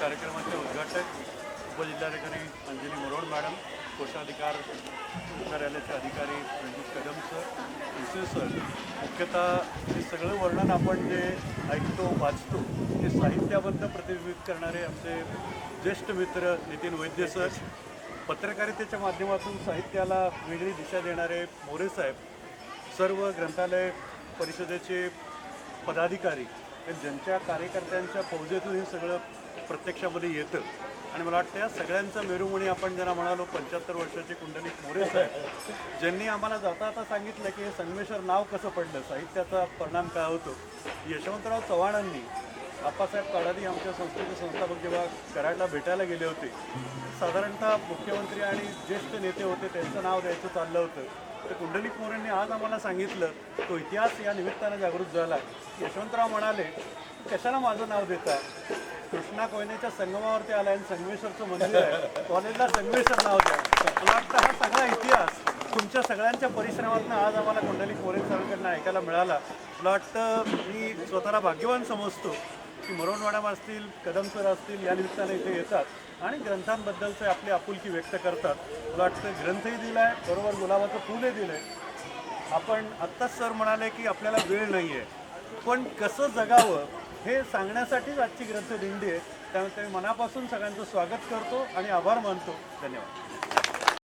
कार्यक्रमाचे उद्घाटक उपजिल्हाधिकारी अंजली मरोड मॅडम कोषाधिकार कार्यालयाचे अधिकारी रणजित कदम सर विशेष सर. मुख्यतः हे सगळं वर्णन आपण जे ऐकतो वाचतो ते साहित्याबद्दल प्रतिबिंबित करणारे आमचे ज्येष्ठ मित्र नितीन वैद्य सर. पत्रकारितेच्या माध्यमातून साहित्याला वेगळी दिशा देणारे मोरे साहेब. सर्व ग्रंथालय परिषदेचे पदाधिकारी. ज्यांच्या कार्यकर्त्यांच्या फौजेतून हे सगळं प्रत्यक्षामध्ये येतं. आणि मला वाटतं या सगळ्यांचं मेरुमणी आपण ज्यांना म्हणालो पंच्याहत्तर वर्षाचे कुंडलिक मोरे साहेब ज्यांनी आम्हाला जाता आता सांगितलं की हे संगमेश्वर नाव कसं पडलं? साहित्याचा परिणाम काय होतो? यशवंतराव चव्हाणांनी आप्पासाहेब काळादी आमच्या संस्थेचे संस्थापक जेव्हा कराडला भेटायला गेले होते साधारणतः मुख्यमंत्री आणि ज्येष्ठ नेते होते त्यांचं नाव द्यायचं चाललं होतं. तर कुंडलिक मोरेंनी आज आम्हाला सांगितलं तो इतिहास या निमित्तानं जागृत झाला. यशवंतराव म्हणाले कशाला माझं नाव देता? कृष्णा कोयनेच्या संगमावरती आला आणि संगमेश्वरचं मंदिर आहे. कॉलेजला संगमेश्वर नाव द्या. मला वाटतं हा सगळा इतिहास तुमच्या सगळ्यांच्या परिश्रमातून आज आम्हाला कुंडली कोरे साहेबांकडनं ऐकायला मिळाला. मला वाटतं मी स्वतःला भाग्यवान समजतो की मरोण असतील कदम सर असतील या निमित्ताने इथे येतात आणि ग्रंथांबद्दलचे आपली आपुलकी व्यक्त करतात. मला वाटतं ग्रंथही दिलाय बरोबर गुलाबाचं फुलही दिलंय. आपण आत्ताच सर म्हणाले की आपल्याला वेळ नाही आहे पण कसं जगावं हे सांगण्यासाठीच आजची ग्रंथदिंडी आहे. त्यामुळे ते मनापासून सगळ्यांचं स्वागत करतो आणि आभार मानतो. धन्यवाद.